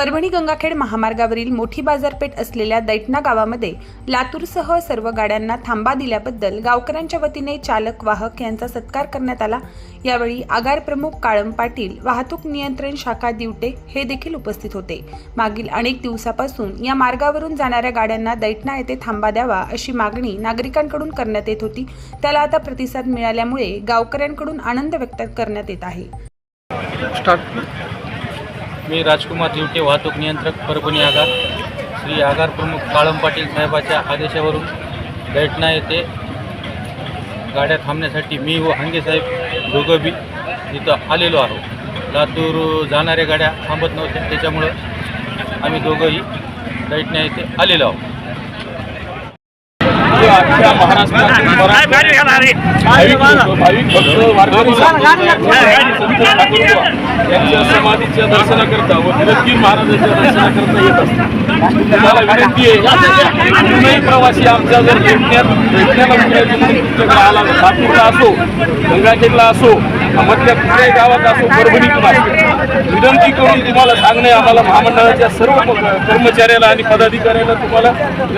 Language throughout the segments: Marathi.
परभणी गंगाखेड महामार्गावरील मोठी बाजारपेठ असलेल्या दैठणा गावामध्ये लातूरसह सर्व गाड्यांना थांबा दिल्याबद्दल गावकऱ्यांच्या वतीने चालक वाहक यांचा सत्कार करण्यात आला. यावेळी आगार प्रमुख काळम पाटील वाहतूक नियंत्रण शाखा दिवटे हे देखील उपस्थित होते. मागील अनेक दिवसापासून या मार्गावरून जाणाऱ्या गाड्यांना दैठणा येथे थांबा द्यावा अशी मागणी नागरिकांकडून करण्यात येत होती. त्याला आता प्रतिसाद मिळाल्यामुळे गावकऱ्यांकडून आनंद व्यक्त करण्यात येत आहे. मी राजकुमार दिवटे वाहतूक नियंत्रक परभणी आगार. श्री आगार प्रमुख काळम पाटील साहेबाच्या आदेशावरून दैठणा येथे गाड्या थांबण्यासाठी मी व हंगेसाहेब दोघं बी इथं आलेलो आहो लातूर जाणाऱ्या गाड्या थांबत नव्हत्या त्याच्यामुळं आम्ही दोघंही दैठणा येथे आलेलो आहोत. अख्ख्या महाराष्ट्रातील मराठी भाविक भक्त वारकरी यांच्या समाधीच्या दर्शनाकरता व फिरतगीर महाराजांच्या दर्शनाकरता येत असतात. तुम्हाला विनंती आहे प्रवासी आमच्या जर उतरायचं म्हणून तुमच्याकडे आला लातूरला असो गंगाखेडला असो मधल्या कुठल्याही गावात असो परभणीतून असो विनंती करून तुम्हाला सांगणे आम्हाला महामंडळाच्या सर्व कर्मचाऱ्याला आणि पदाधिकाऱ्याला तुम्हाला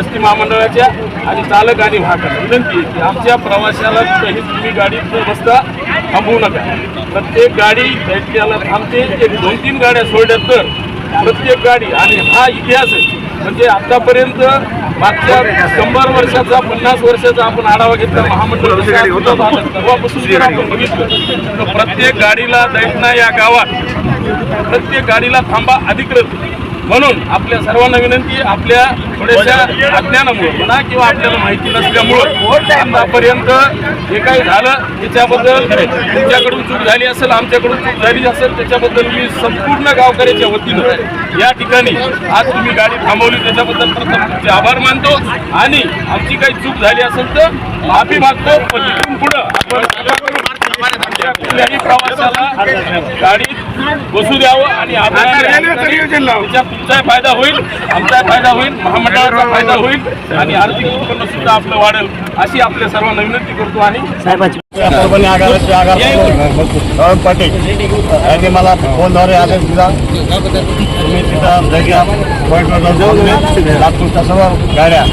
एस टी महामंडळाच्या आणि चालक आणि वाहकाला विनंती आहे की आमच्या प्रवाशाला कुठेही तुम्ही गाडी न बसता थांबवू नका. प्रत्येक गाडी दैत्याला थांबते. एक दोन तीन गाड्या सोडल्या तर प्रत्येक गाडी आणि हा इतिहास आहे. म्हणजे आतापर्यंत मागच्या शंभर वर्षाचा पन्नास वर्षाचा आपण आढावा घेतला. महामंडळ तेव्हापासून जर आपण बघितलं. तर प्रत्येक गाडीला दैठणा या गावात. प्रत्येक गाडीला थांबा अधिकृत. म्हणून आपल्या सर्वांना विनंती आपल्या थोड्याशा अज्ञानामुळे म्हणा किंवा आपल्याला माहिती नसल्यामुळं आतापर्यंत जे काही झालं त्याच्याबद्दल तुमच्याकडून चूक झाली असेल आमच्याकडून चूक झाली असेल त्याच्याबद्दल मी संपूर्ण गावकऱ्याच्या वतीनं या ठिकाणी आज तुम्ही गाडी थांबवली त्याच्याबद्दल प्रथम तुमचे आभार मानतो आणि आमची काही चूक झाली असेल तर माफी मागतो. पण पुढं आपण कुठल्याही प्रवासाला गाडीत बसू द्यावं आणि तुमचाही फायदा होईल आमचाही फायदा होईल महामंडळाचा फायदा होईल आणि आर्थिक उत्पन्न सुद्धा आपलं वाढेल अशी आपल्या सर्वांना विनंती करतो आणि परभणी आगाराचे आगार रावण पाटील यांनी मला फोनद्वारे आदेश दिला. तुम्ही तिथं जागा पॉईंटवर जाऊन सर्व गाड्या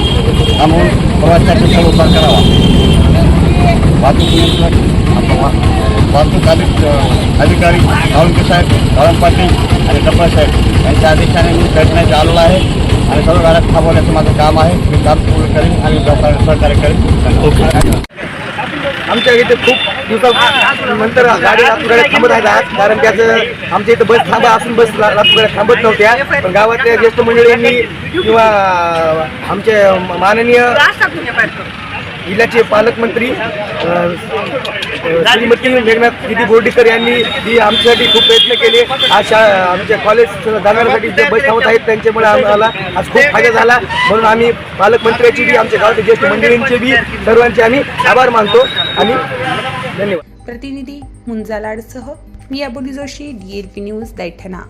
थांबवून प्रवासासाठी सर्व उपाय करावा. वाहतूक वाहतूक अधिकारी सावंके साहेब रावण पाटील आणि कपडा साहेब यांच्या आदेशाने मी भेटण्याचे आलेलो आहे आणि सर्व गाड्या थांबवण्याचं माझं काम आहे. मी काम पूर्ण करेन आणि लोकांना सहकार्य करेन. आमच्या इथे खूप दिवसानंतर गाडी लातूर थांबत आहेत कारण त्याचं आमच्या इथं बस थांबा असून बस ला- थांबत नव्हत्या. पण गावातल्या ज्येष्ठ मंडळींनी किंवा आमचे माननीय जिल्ह्याचे पालकमंत्री श्रीमती मेघनाथ दिदी बोर्डीकर यांनी ही आमच्यासाठी खूप प्रयत्न केले. आज शा आमच्या कॉलेज जाणाऱ्यासाठी जे बस थांबत आहेत त्यांच्यामुळे आम्हाला आज खूप फायदा झाला. म्हणून आम्ही पालकमंत्र्याची बी आमच्या गावातील ज्येष्ठ मंडळींचे बी सर्वांचे आम्ही आभार मानतो आणि धन्यवाद. प्रतिनिधी मुंजालाडसह मी अबोली जोशी डीएलपी न्यूज दैठणा